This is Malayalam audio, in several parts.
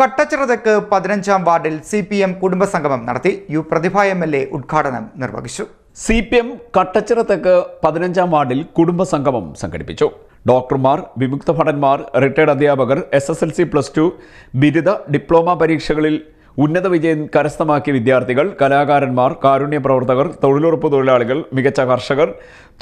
കട്ടച്ചിറ തെക്ക് പതിനഞ്ചാം വാർഡിൽ സി പി എം കുടുംബസംഗമം നടത്തി U Prathibha M L A ഉദ്ഘാടനം നിർവഹിച്ചു. സി പി എം കട്ടച്ചിറ തെക്ക് പതിനഞ്ചാം വാർഡിൽ കുടുംബസംഗമം സംഘടിപ്പിച്ചു. ഡോക്ടർമാർ വിമുക്ത ഭടന്മാർ റിട്ടയർഡ് അധ്യാപകർ S S L C plus two ബിരുദ ഡിപ്ലോമ പരീക്ഷകളിൽ ഉന്നത വിജയം കരസ്ഥമാക്കിയ വിദ്യാർത്ഥികൾ കലാകാരന്മാർ കാരുണ്യ പ്രവർത്തകർ തൊഴിലുറപ്പ് തൊഴിലാളികൾ മികച്ച കർഷകർ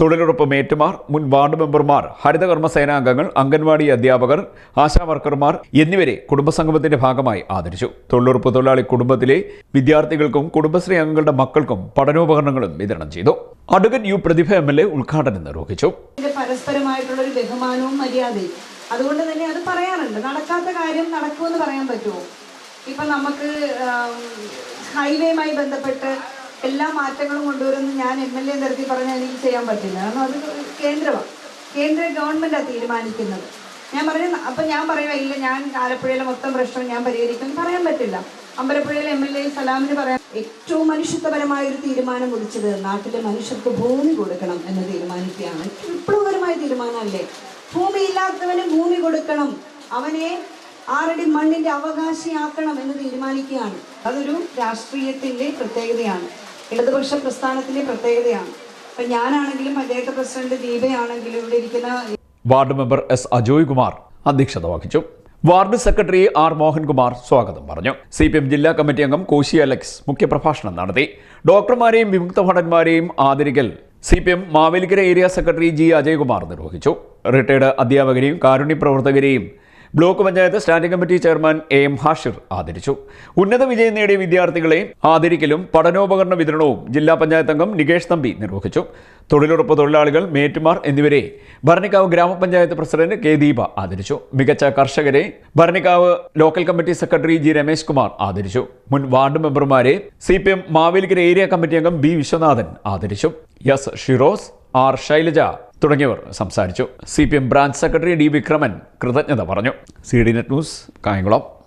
തൊഴിലുറപ്പ് മേറ്റുമാർ മുൻ വാർഡ് മെമ്പർമാർ ഹരിതകർമ്മ സേനാംഗങ്ങൾ അംഗൻവാടി അധ്യാപകർ ആശാ വർക്കർമാർ എന്നിവരെ കുടുംബസംഗമത്തിന്റെ ഭാഗമായി ആദരിച്ചു. തൊഴിലുറപ്പ് തൊഴിലാളി കുടുംബത്തിലെ വിദ്യാർത്ഥികൾക്കും കുടുംബശ്രീ അംഗങ്ങളുടെ മക്കൾക്കും പഠനോപകരണങ്ങളും വിതരണം ചെയ്തു. Advocate U Prathibha M L A ഉദ്ഘാടനം നിർവഹിച്ചു. ഒരു ബഹുമാനവും മര്യാദയും. അതുകൊണ്ട് തന്നെ അത് പറയാറുണ്ട് നടക്കാത്ത കാര്യം നടക്കുമെന്ന് പറയാൻ പറ്റുമോ? ഇപ്പൊ നമുക്ക് ഹൈവേയുമായി ബന്ധപ്പെട്ട് എല്ലാ മാറ്റങ്ങളും കൊണ്ടുവരുന്ന ഞാൻ എം എൽ എ തരത്തിൽ പറഞ്ഞാൽ എനിക്ക് ചെയ്യാൻ പറ്റില്ല. കാരണം അത് കേന്ദ്രമാണ് കേന്ദ്ര ഗവൺമെന്റാണ് തീരുമാനിക്കുന്നത്. ഞാൻ പറയുന്ന അപ്പൊ ഞാൻ പറയുക ഇല്ല ഞാൻ ആലപ്പുഴയിലെ മൊത്തം പ്രശ്നം ഞാൻ പരിഹരിക്കും പറയാൻ പറ്റില്ല. അമ്പലപ്പുഴയിലെ എം എൽ എ സലാമിന് പറയാൻ ഏറ്റവും മനുഷ്യത്വപരമായ ഒരു തീരുമാനം കുറിച്ചത് നാട്ടിലെ മനുഷ്യർക്ക് ഭൂമി കൊടുക്കണം എന്ന് തീരുമാനിക്കുകയാണ്. വിപ്ലവകരമായ തീരുമാനമല്ലേ? ഭൂമി ഇല്ലാത്തവന് ഭൂമി കൊടുക്കണം. അവനെ ആറടി മണ്ണിന്റെ അവകാശിയാക്കണം എന്ന് തീരുമാനിക്കുകയാണ്. അതൊരു രാഷ്ട്രീയത്തിന്റെ പ്രത്യേകതയാണ്. ഇടതുപക്ഷ പ്രസ്ഥാനത്തിന്റെ പ്രത്യേകതയാണ്. അപ്പൊ ഞാനാണെങ്കിലും പഞ്ചായത്ത് പ്രസിഡന്റ് ദീപയാണെങ്കിലും ഇവിടെ ഇരിക്കുന്ന ward member S Ajoy Kumar അധ്യക്ഷത വഹിച്ചു. വാർഡ് സെക്രട്ടറി ആർ മോഹൻകുമാർ സ്വാഗതം പറഞ്ഞു. സി പി എം ജില്ലാ കമ്മിറ്റി അംഗം കോശി അലക്സ് മുഖ്യപ്രഭാഷണം നടത്തി. ഡോക്ടർമാരെയും വിമുക്ത ഭടന്മാരെയും ആദരിക്കൽ C P M Mavelikkara area secretary G Ajaykumar നിർവഹിച്ചു. റിട്ടയർഡ് അധ്യാപകരെയും കാരുണ്യ പ്രവർത്തകരെയും block panchayat standing committee chairman A M Hashir ആദരിച്ചു. ഉന്നത വിജയം നേടിയ വിദ്യാർത്ഥികളെ ആദരിക്കലും പഠനോപകരണ വിതരണവും ജില്ലാ പഞ്ചായത്ത് അംഗം നികേഷ് തമ്പി നിർവഹിച്ചു. തൊഴിലുറപ്പ് തൊഴിലാളികൾ മേറ്റുമാർ എന്നിവരെ ഭരണിക്കാവ് ഗ്രാമപഞ്ചായത്ത് പ്രസിഡന്റ് കെ ദീപ ആദരിച്ചു. മികച്ച കർഷകരെ Bharanikkavu local committee secretary G Ramesh Kumar ആദരിച്ചു. മുൻ ward മെമ്പർമാരെ C P M Mavelikkara area committee അംഗം ബി വിശ്വനാഥൻ ആദരിച്ചു. എസ് ഷിറോസ് ആർ ശൈലജ തുടങ്ങിയവർ സംസാരിച്ചു. C branch secretary D Vikraman കൃതജ്ഞത പറഞ്ഞു. C net news Kayamkulam.